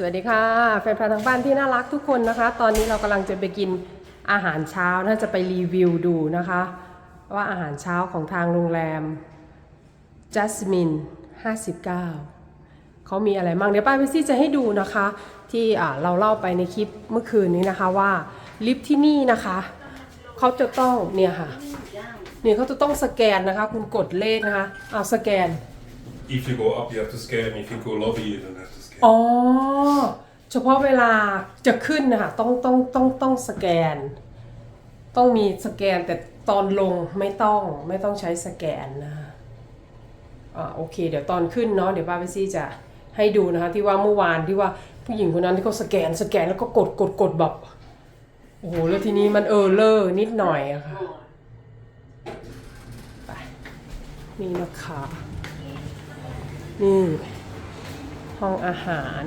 สวัสดีค่ะแฟนๆทางบ้านที่น่ารักทุกคนนะคะ ตอนนี้เรากำลังจะไปกินอาหารเช้าน่าจะไปรีวิวดูนะคะ ว่าอาหารเช้าของทางโรงแรม Jasmine 59 เขามีอะไรบ้างเดี๋ยวป้าพิซี่จะให้ดูนะคะ ที่เราเล่าไปในคลิปเมื่อคืนนี้นะคะว่าลิฟต์ที่นี่นะคะเขาจะต้องเนี่ยค่ะเนี่ยเขาจะต้องสแกนนะคะ คุณกดเลขนะคะเอาสแกน If you go up, you have to scan. If you go lobby, you don't have to scan. อ๋อ เฉพาะเวลาจะขึ้นนะคะต้องต้องต้องต้องสแกน ต้องมีสแกนแต่ตอนลงไม่ต้องไม่ต้องใช้สแกนนะคะอ่าโอเค เดี๋ยวตอนขึ้นเนาะเดี๋ยวป้าเปซี่จะให้ดูนะคะที่ว่าเมื่อวานที่ว่าผู้หญิงคนนั้นที่เขาสแกนสแกนแล้วก็กดกดกดแบบโอ้โหแล้วทีนี้มันเออเลอร์นิดหน่อยอะค่ะไปนี่นะคะ นี่ห้องอาหาร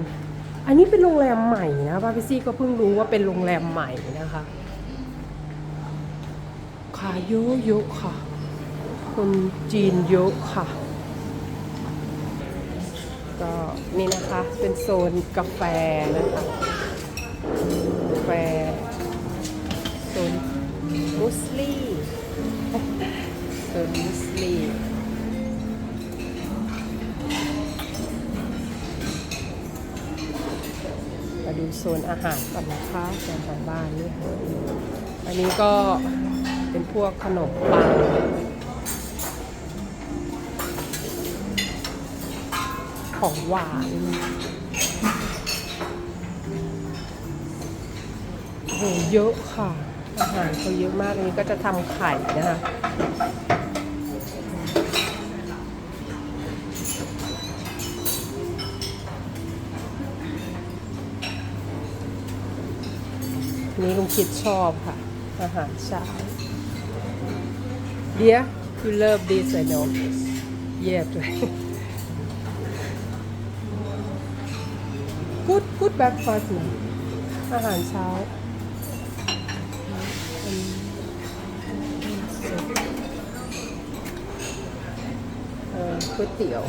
อันนี้เป็นโรงแรมใหม่นะป้าพิซี่ก็เพิ่งรู้ว่าเป็นโรงแรมใหม่นะคะขาเยอะเยอะค่ะ คนจีนเยอะค่ะ ก็นี่นะคะเป็นโซนกาแฟนะคะกาแฟโซนมุสลีโซนมุสลี ดูโซนอาหารก่อนนะคะโซนของบ้านนี่ค่ะอันนี้ก็เป็นพวกขนมปังของหวานโอ้โหเยอะค่ะ อาหารเขาเยอะมากอันนี้ก็จะทำไข่นะคะ นี้ลุงคิดชอบค่ะ อาหารเช้า Dear you love this I know yes good good breakfast นะอาหารเช้าอืมก๋วยเตี๋ยว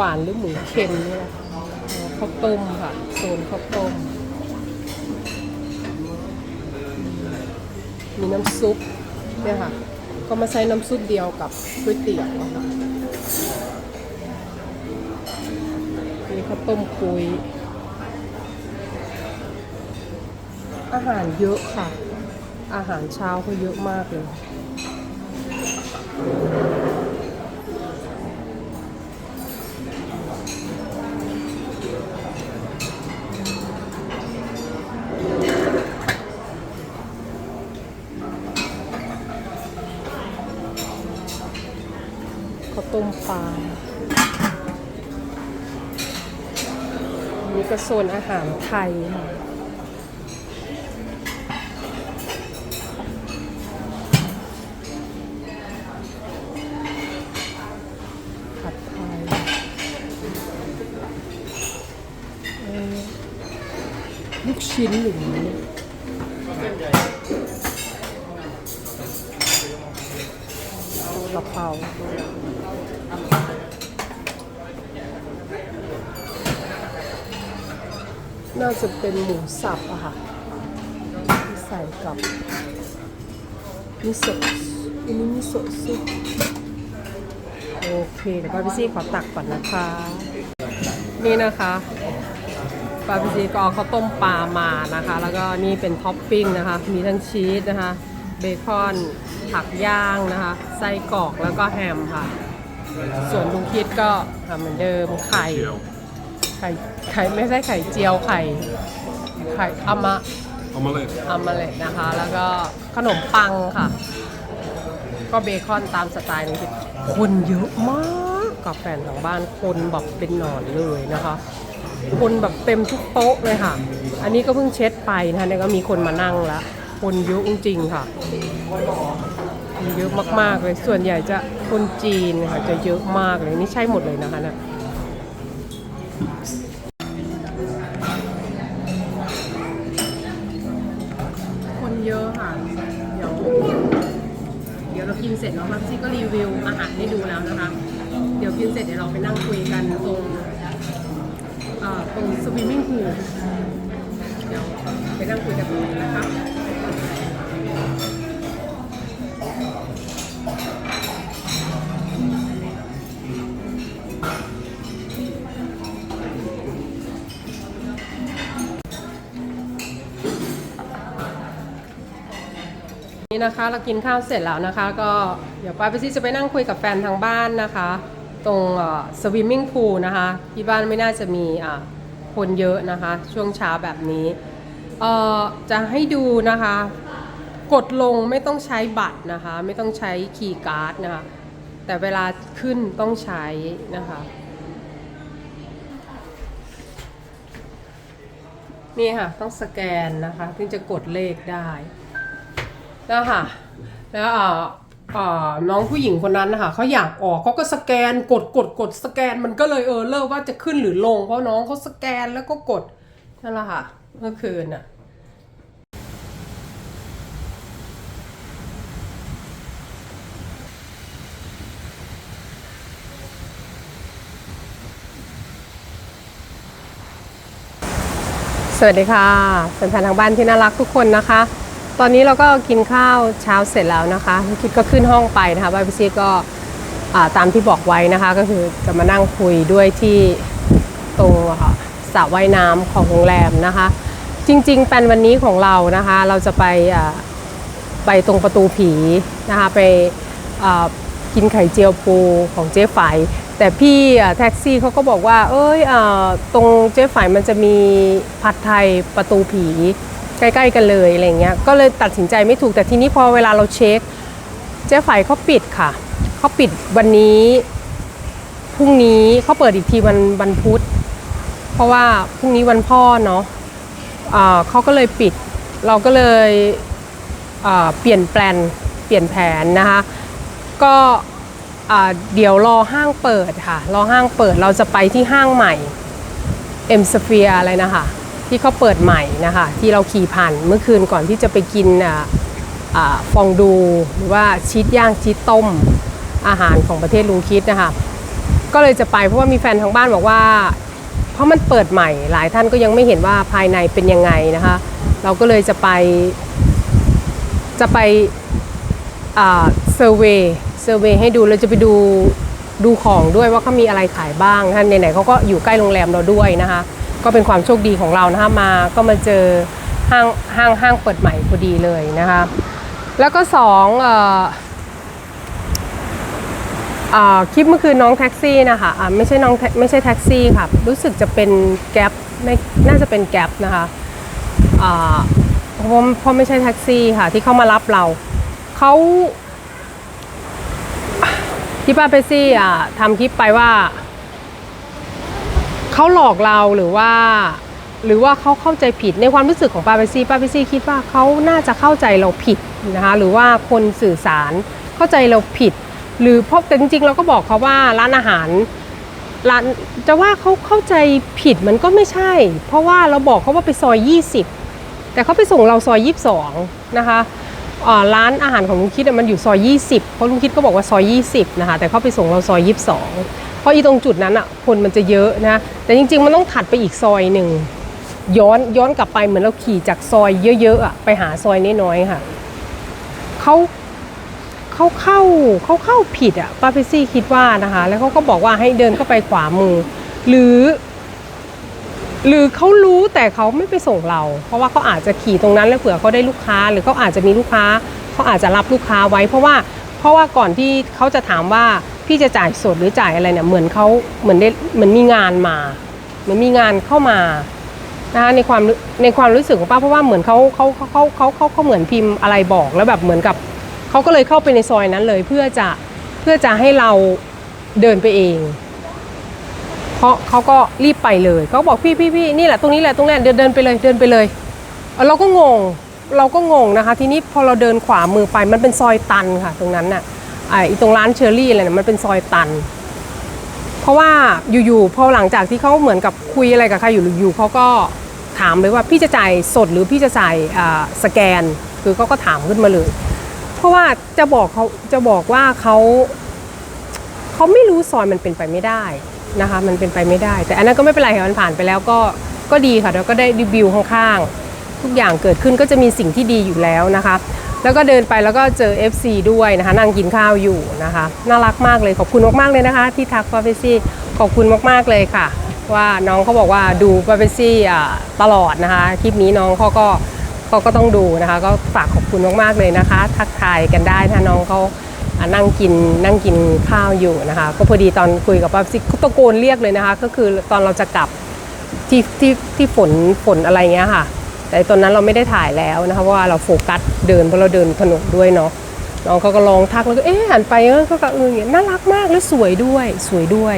หวานหรือหมูเค็มนี่แหละข้าวต้มค่ะโซนข้าวต้ม มีน้ำซุปเนี่ยค่ะ ก็มาใช้น้ำซุปเดียวกับก๋วยเตี๋ยวค่ะมีข้าวต้มคุย อาหารเยอะค่ะ อาหารเช้าก็เยอะมากเลย ข้าวต้มปลา อันนี่ก็โซนอาหารไทยค่ะผัดไทยเอ่อลูกชิ้นหรือกะเพรา น่าจะเป็นหมูสับอะค่ะที่ใส่กับมิโซะอันนี้มิโซะซุปโอเคเดี๋ยวป้าพิซี่ขอตักก่อนนะคะ นี่นะคะป้าพิซี่ก็เอาข้าวต้มปลามานะคะ แล้วก็นี่เป็นท็อปปิ้งนะคะ มีทั้งชีสนะคะ เบคอนผักย่างนะคะ ไส้กรอกแล้วก็แฮมค่ะ ส่วนลุงคิดก็ทำเหมือนเดิมไข่ ไข่ไข่ไม่ใช่ไข่เจียวไข่ไข่อามะ Omelette. อามะเล็ตนะคะ แล้วก็ขนมปังค่ะ ก็เบคอนตามสไตล์นี้คนเยอะมากกับแฟนของบ้านคนแบบเป็นหนอนเลยนะคะคนแบบเต็มทุกโต๊ะเลยค่ะ อันนี้ก็เพิ่งเช็ดไปนะคะเนี่ยก็มีคนมานั่งแล้วคนเยอะจริงๆค่ะคนเยอะมากๆเลย ส่วนใหญ่จะคนจีนค่ะจะเยอะมากเลย นี่ใช่หมดเลยนะคะเนี่ย คนเยอะค่ะ เดี๋ยว เดี๋ยวเรากินเสร็จแล้วค่ะพี่ก็รีวิวอาหารให้ดูแล้วนะคะ เดี๋ยวกินเสร็จเดี๋ยวเราไปนั่งคุยกันตรงตรงสวิมมิ่งพูลเดี๋ยวไปนั่งคุยกันตรงนี้นะคะ นี่นะคะ เรากินข้าวเสร็จแล้วนะคะ ก็เดี๋ยวป้าไปซี่จะไปนั่งคุยกับแฟนทางบ้านนะคะ ตรงสวิมมิ่งพูลนะคะ ที่บ้านไม่น่าจะมีะคนเยอะนะคะ ช่วงเช้าแบบนี้จะให้ดูนะคะ กดลงไม่ต้องใช้บัตรนะคะ ไม่ต้องใช้คีย์การ์ดนะคะ แต่เวลาขึ้นต้องใช้นะคะนี่ค่ะ ต้องสแกนนะคะ ถึงจะกดเลขได้ แล้วค่ะ แล้วอ่าน้องผู้หญิงคนนั้นนะคะเขาอยากออกเขาก็สแกนกดกดกดสแกนมันก็เลยเออเลิกว่าจะขึ้นหรือลง เพราะน้องเขาสแกนแล้วก็กดนั่นแหละค่ะเมื่อคืนน่ะสวัสดีค่ะแฟนๆทางบ้านที่น่ารักทุกคนนะคะ ตอนนี้เราก็กินข้าวเช้าเสร็จแล้วนะคะคิดก็ขึ้นห้องไปนะคะบายพิซีก็ตามที่บอกไว้นะคะก็คือจะมานั่งคุยด้วยที่ตรงสระว่ายน้ำของโรงแรมนะคะ จริงๆแปนวันนี้ของเรานะคะ เราจะไปไปตรงประตูผีนะคะไปกินไข่เจียวปูของเจ๊ไฝแต่พี่แท็กซี่เขาก็บอกว่า เอ้ยอตรงเจ๊ไฝมันจะมีผัดไทยประตูผี ใกล้ ๆ กันเลยอะไรเงี้ยก็เลยตัดสินใจไม่ถูกแต่ทีนี้พอเวลาเราเช็ค เจ๊ไฝเขาปิดค่ะเขาปิดวันนี้พรุ่งนี้เขาเปิดอีกทีวันวันพุธ เพราะว่าพรุ่งนี้วันพ่อเนาะอ่าเขาก็เลยปิด เราก็เลยเปลี่ยนแปลนเปลี่ยนแผนนะคะก็เดี๋ยวรอห้างเปิดค่ะ รอห้างเปิดเราจะไปที่ห้างใหม่เอ็มสเฟียอะไรนะคะ ที่เขาเปิดใหม่นะคะ ที่เราขี่ผ่านเมื่อคืนก่อนที่จะไปกินอฟองดูหรือว่าชีสย่างชีสต้มอาหารของประเทศลุงคิดนะคะ ก็เลยจะไปเพราะว่ามีแฟนทางบ้านบอกว่า เพราะมันเปิดใหม่ หลายท่านก็ยังไม่เห็นว่าภายในเป็นยังไงนะคะ เราก็เลยจะไป จะไปเซอร์เวย์เซอร์เวย์ให้ดูเราจะไปดูดูของด้วยว่าเขามีอะไรขายบ้างท่านไหนๆเขาก็อยู่ใกล้โรงแรมเราด้วยนะคะ ก็เป็นความโชคดีของเรานะคะมาก็มาเจอห้างห้างห้างเปิดใหม่พอดีเลยนะคะแล้วก็สองเอ่ออ่าคลิปเมื่อคืนน้องแท็กซี่นะคะอ่าไม่ใช่น้องไม่ใช่แท็กซี่ค่ะรู้สึกจะเป็นแก๊ปไม่น่าจะเป็นแก๊ปนะคะอ่าเพราะเพราะไม่ใช่แท็กซี่ค่ะ ที่เขามารับเราเขาที่ป้าเปปซี่อะทำคลิปไปว่า เขาหลอกเราหรือว่า หรือว่าเขาเข้าใจผิดในความรู้สึกของปาเปซี่ปาเปซี่คิดว่าเขาน่าจะเข้าใจเราผิดนะคะหรือว่าคนสื่อสารเข้าใจเราผิด หรือเพราะแต่จริงๆ เราก็บอกเขาว่าร้านอาหารร้านจะว่าเขาเข้าใจผิดมันก็ไม่ใช่ เพราะว่าเราบอกเขาว่าไปซอย 20 แต่เขาไปส่งเราซอย 22 นะคะร้านอาหารของลุงคิดมันอยู่ซอย 20 เพราะลุงคิดก็บอกว่าซอย 20 นะคะ แต่เขาไปส่งเราซอย 22 เพราะอีตรงจุดนั้นอะคนมันจะเยอะนะ แต่จริง ๆ มันต้องถัดไปอีกซอยหนึ่งย้อนย้อนกลับไปเหมือนเราขี่จากซอยเยอะๆอะไปหาซอยน้อยๆค่ะเขาเขาเข้าเขาเข้าผิดอะป้าพิซี่คิดว่านะคะ แล้วเขาก็บอกว่าให้เดินเข้าไปขวามือ หรือ หรือเขารู้แต่เขาไม่ไปส่งเรา เพราะว่าเขาอาจจะขี่ตรงนั้นแล้วเผื่อเขาได้ลูกค้า หรือเขาอาจจะมีลูกค้าเขาอาจจะรับลูกค้าไว้ เพราะว่าเพราะว่าก่อนที่เขาจะถามว่า พี่จะจ่ายสดหรือจ่ายอะไรเนี่ยเหมือนเขาเหมือนได้เหมือนมีงานมา เหมือนมีงานเข้ามานะคะในความในความรู้สึกของป้าเพราะว่าเหมือนเขาเขาเขาเขาเขาเขาเหมือนพิมพ์อะไรบอกแล้วแบบเหมือนกับเขาก็เลยเข้าไปในซอยนั้นเลยเพื่อจะเพื่อจะให้เราเดินไปเองเพราะเขาก็รีบไปเลยเขาบอกพี่พี่พี่นี่แหละตรงนี้แหละตรงนี้เดินเดินไปเลยเดินไปเลยเออเราก็งงเราก็งงนะคะ ทีนี้พอเราเดินขวามือไปมันเป็นซอยตันค่ะ ตรงนั้นน่ะ ไอ้ตรงร้านเชอรี่อะไรเนี่ยมันเป็นซอยตัน เพราะว่าอยู่ๆพอหลังจากที่เขาเหมือนกับคุยอะไรกับใครอยู่อยู่เขาก็ถามเลยว่าพี่จะจ่ายสดหรือพี่จะจ่ายอ่สแกน คือเขาก็ถามขึ้นมาเลย เพราะว่าจะบอกเขาจะบอกว่าเขาเขาไม่รู้ซอยมันเป็นไปไม่ได้นะคะ มันเป็นไปไม่ได้ แต่อันนั้นก็ไม่เป็นไรค่ะมันผ่านไปแล้วก็ก็ดีค่ะแล้วก็ได้รีวิวข้างๆทุกอย่างเกิดขึ้นก็จะมีสิ่งที่ดีอยู่แล้วนะคะ แล้วก็เดินไปแล้วก็เจอ FC ด้วยนะคะนั่งกินข้าวอยู่นะคะ น่ารักมากเลยขอบคุณมากๆเลยนะคะ ที่ทักปาเปซี่ขอบคุณมากๆเลยค่ะ ว่าน้องเขาบอกว่าดูปาเปซี่ตลอดนะคะ คลิปนี้น้องเขาก็เขาก็ต้องดูนะคะ ก็ฝากขอบคุณมากๆเลยนะคะ ทักทายกันได้ถ้าน้องเขานั่งกินนั่งกินข้าวอยู่นะคะ ก็พอดีตอนคุยกับปาเปซี่ตะโกนเรียกเลยนะคะ ก็คือตอนเราจะกลับที่ที่ที่ฝนฝนอะไรเงี้ยค่ะ แต่ตอนนั้นเราไม่ได้ถ่ายแล้วนะคะเพราะว่าเราโฟกัสเดินเพราะเราเดินถนนด้วยเนาะน้องเขาก็ลองทักแล้วก็เอ๊ะหันไปเออก็ก็เอออย่างเงี้ยน่ารักมากแล้วสวยด้วยสวยด้วย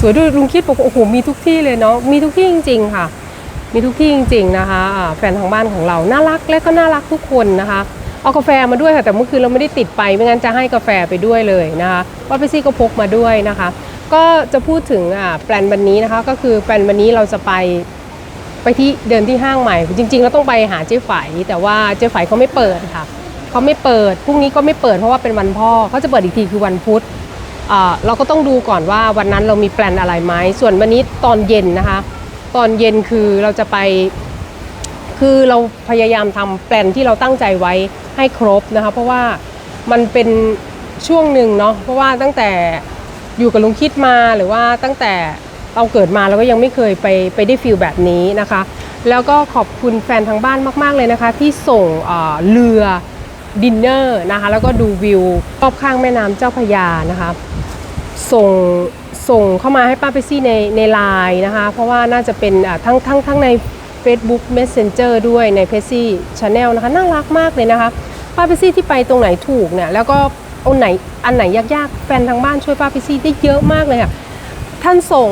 สวยด้วยลุงคิดบอกโอ้โหมีทุกที่เลยเนาะมีทุกที่จริง ๆ ค่ะ มีทุกที่จริง ๆนะคะแฟนทางบ้านของเราน่ารักและก็น่ารักทุกคนนะคะเอากาแฟมาด้วยค่ะแต่เมื่อคืนเราไม่ได้ติดไปไม่งั้นจะให้กาแฟไปด้วยเลยนะคะว่าไปซี่ก็พกมาด้วยนะคะ ก็จะพูดถึงอ่าแปลนวันนี้นะคะ ก็คือแปลนวันนี้เราจะไป ไปที่เดินที่ห้างใหม่ จริงๆเราต้องไปหาเจ๊ไฝแต่ว่าเจ๊ไฝเขาไม่เปิดค่ะเขาไม่เปิดพรุ่งนี้ก็ไม่เปิดเพราะว่าเป็นวันพ่อเขาจะเปิดอีกทีคือวันพุธเราก็ต้องดูก่อนว่าวันนั้นเรามีแปลนอะไรไหมส่วนวันนี้ตอนเย็นนะคะ ตอนเย็นคือเราจะไป คือเราพยายามทำแปลนที่เราตั้งใจไว้ให้ครบนะคะ เพราะว่ามันเป็นช่วงหนึ่งเนาะเพราะว่าตั้งแต่อยู่กับลุงคิดมาหรือว่าตั้งแต่ เราเกิดมาเราก็ยังไม่เคยไปไปได้ฟิลแบบนี้นะคะ แล้วก็ขอบคุณแฟนทางบ้านมาก ๆ เลยนะคะ ที่ส่งเเรือดินเนอร์นะคะ แล้วก็ดูวิวรอบข้างแม่น้ำเจ้าพยานะคะ ส่งส่งเข้ามาให้ป้าเปซี่ในในไลน์นะคะ เพราะว่าน่าจะเป็นทั้งทั้งทั้งใน Facebook Messenger ด้วยในเพซี่ชาแนลนะคะ น่ารักมากเลยนะคะป้าเปซี่ที่ไปตรงไหนถูกเนี่ยแล้วก็เอาไหนอันไหนยากๆ แฟนทางบ้านช่วยป้าเปซี่ได้เยอะมากเลยค่ะ ท่านส่ง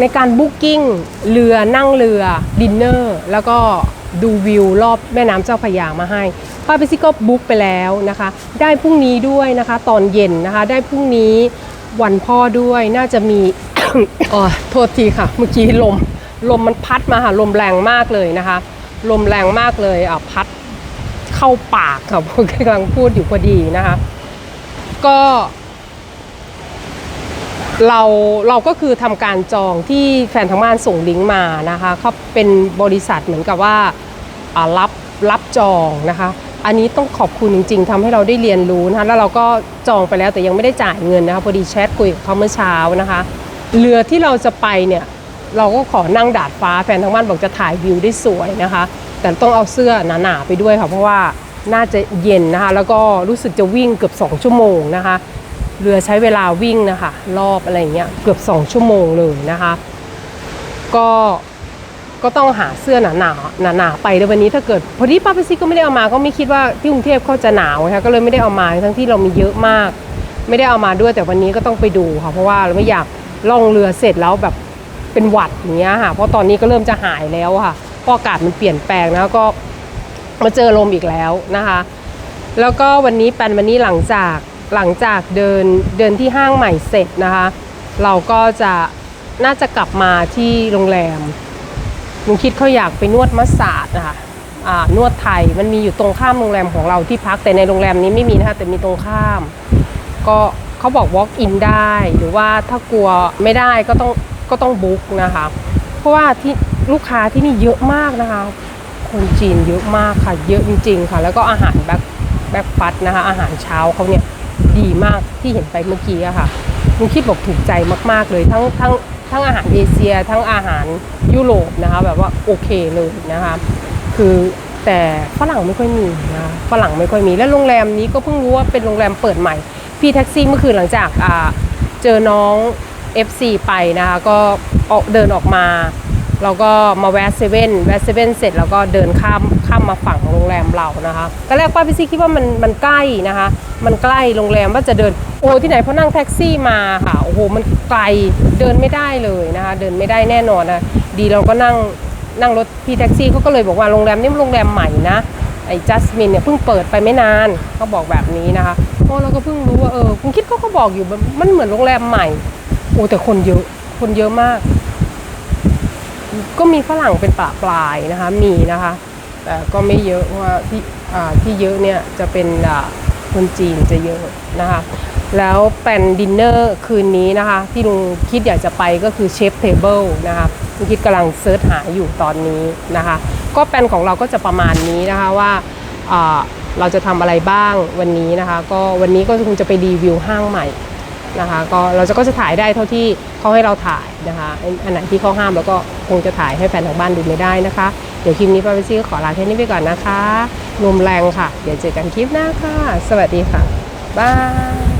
ในการบุ๊กิ้งเรือนั่งเรือดินเนอร์แล้วก็ดูวิวรอบแม่น้ำเจ้าพระยามาให้ป้าเปซี่ก็บุ๊กไปแล้วนะคะ ได้พรุ่งนี้ด้วยนะคะ ตอนเย็นนะคะ ได้พรุ่งนี้วันพ่อด้วยน่าจะมีอ๋อโทษทีค่ะ เมื่อกี้ลมลมมันพัดมาค่ะลมแรงมากเลยนะคะ ลมแรงมากเลยอะพัดเข้าปากค่ะผมกำลังพูดอยู่พอดีนะคะ ก็ เราเราก็คือทำการจองที่แฟนทางบ้านส่งลิงก์มานะคะเขาเป็นบริษัทเหมือนกับว่ารับรับจองนะคะ อันนี้ต้องขอบคุณจริง ๆทำให้เราได้เรียนรู้นะคะแล้วเราก็จองไปแล้วแต่ยังไม่ได้จ่ายเงินนะคะพอดีแชทคุยกับเขาเมื่อเช้านะคะ เรือที่เราจะไปเนี่ยเราก็ขอนั่งดาดฟ้าแฟนทางบ้านบอกจะถ่ายวิวได้สวยนะคะ แต่ต้องเอาเสื้อหนาๆไปด้วยค่ะเพราะว่าน่าจะเย็นนะคะ แล้วก็รู้สึกจะวิ่งเกือบ 2 ชั่วโมงนะคะ เรือใช้เวลาวิ่งนะคะ รอบอะไรเงี้ยเกือบ 2 ชั่วโมงเลยนะคะ ก็ก็ต้องหาเสื้อหนาหนาหนาหนาๆไปในวันนี้ถ้าเกิด พอดีป้าไปซิก็ไม่ได้เอามาก็ไม่คิดว่าที่กรุงเทพเขาจะหนาวนะคะก็เลยไม่ได้เอามาทั้งที่เรามีเยอะมาก ไม่ได้เอามาด้วยแต่วันนี้ก็ต้องไปดูค่ะเพราะว่าเราไม่อยากล่องเรือเสร็จแล้วแบบเป็นหวัดอย่างเงี้ยค่ะเพราะตอนนี้ก็เริ่มจะหายแล้วค่ะเพราะอากาศมันเปลี่ยนแปลงนะก็มาเจอลมอีกแล้วนะคะ แล้วก็วันนี้แปลนวันนี้หลังจาก หลังจากเดินเดินที่ห้างใหม่เสร็จนะคะ เราก็จะน่าจะกลับมาที่โรงแรมลุงคิดเขาอยากไปนวดมัสซาดนะคะนวดไทยมันมีอยู่ตรงข้ามโรงแรมของเราที่พักแต่ในโรงแรมนี้ไม่มีนะคะแต่มีตรงข้าม ก็เขาบอก walk in ได้หรือว่าถ้ากลัวไม่ได้ก็ต้องก็ต้องบุ๊กนะคะ เพราะว่าที่ลูกค้าที่นี่เยอะมากนะคะ คนจีนเยอะมากค่ะ เยอะจริง ๆ ค่ะ แล้วก็อาหารแบ็คแบ็คฟัดนะคะ อาหารเช้าเขาเนี่ย ดีมากที่เห็นไปเมื่อกี้อะค่ะลุงคิดบอกถูกใจมากๆเลยทั้งทั้งทั้งอาหารเอเชีย ทั้งอาหารยุโรปนะคะ แบบว่าโอเคเลยนะคะ คือแต่ฝรั่งไม่ค่อยมีนะฝรั่งไม่ค่อยมี และโรงแรมนี้ก็เพิ่งรู้ว่าเป็นโรงแรมเปิดใหม่ พี่แท็กซี่เมื่อคืนหลังจากเจอน้อง FC ไปนะคะ ก็ออกเดินออกมาเราก็มาแวะเซเว่นแวะเซเว่นเสร็จแล้วก็เดินข้าม ข้ามมาฝั่งโรงแรมเรานะคะตอนแรกป้าพี่ซี่คิดว่ามันมันใกล้นะคะ มันใกล้โรงแรมว่าจะเดิน โอ้ที่ไหนเพราะนั่งแท็กซี่มาค่ะโอ้โหมันไกลเดินไม่ได้เลยนะคะ เดินไม่ได้แน่นอนนะดีเราก็นั่งนั่งรถพี่แท็กซี่เขาก็เลยบอกว่าโรงแรมนี้มันโรงแรมใหม่นะไอ้จัสมินเนี่ยเพิ่งเปิดไปไม่นานเขาบอกแบบนี้นะคะเพราะเราก็เพิ่งรู้ว่าเออคุณคิดเขาก็บอกอยู่มันมันเหมือนโรงแรมใหม่โอ้แต่คนเยอะคนเยอะมาก ก็มีฝรั่งเป็นปลาปลายนะคะ มีนะคะ แต่ก็ไม่เยอะเพราะว่าที่ที่เยอะเนี่ยจะเป็นคนจีนจะเยอะนะคะแล้วแปลนดินเนอร์คืนนี้นะคะที่ลุงคิดอยากจะไปก็คือเชฟเทเบิลนะคะลุงคิดกำลังเซิร์ชหาอยู่ตอนนี้นะคะก็แปลนของเราก็จะประมาณนี้นะคะว่าอ่าเราจะทำอะไรบ้างวันนี้นะคะ ก็วันนี้ก็คงจะไปรีวิวห้างใหม่ นะคะ ก็เราจะก็จะถ่ายได้เท่าที่เขาให้เราถ่ายนะคะ อันไหนที่เขาห้ามเราก็คงจะถ่ายให้แฟนทางบ้านดูไม่ได้นะคะ เดี๋ยวคลิปนี้ป้าเปซี่ก็ขอลาแค่นี้ไปก่อนนะคะลมแรงค่ะ เดี๋ยวเจอกันคลิปหน้าค่ะ สวัสดีค่ะบาย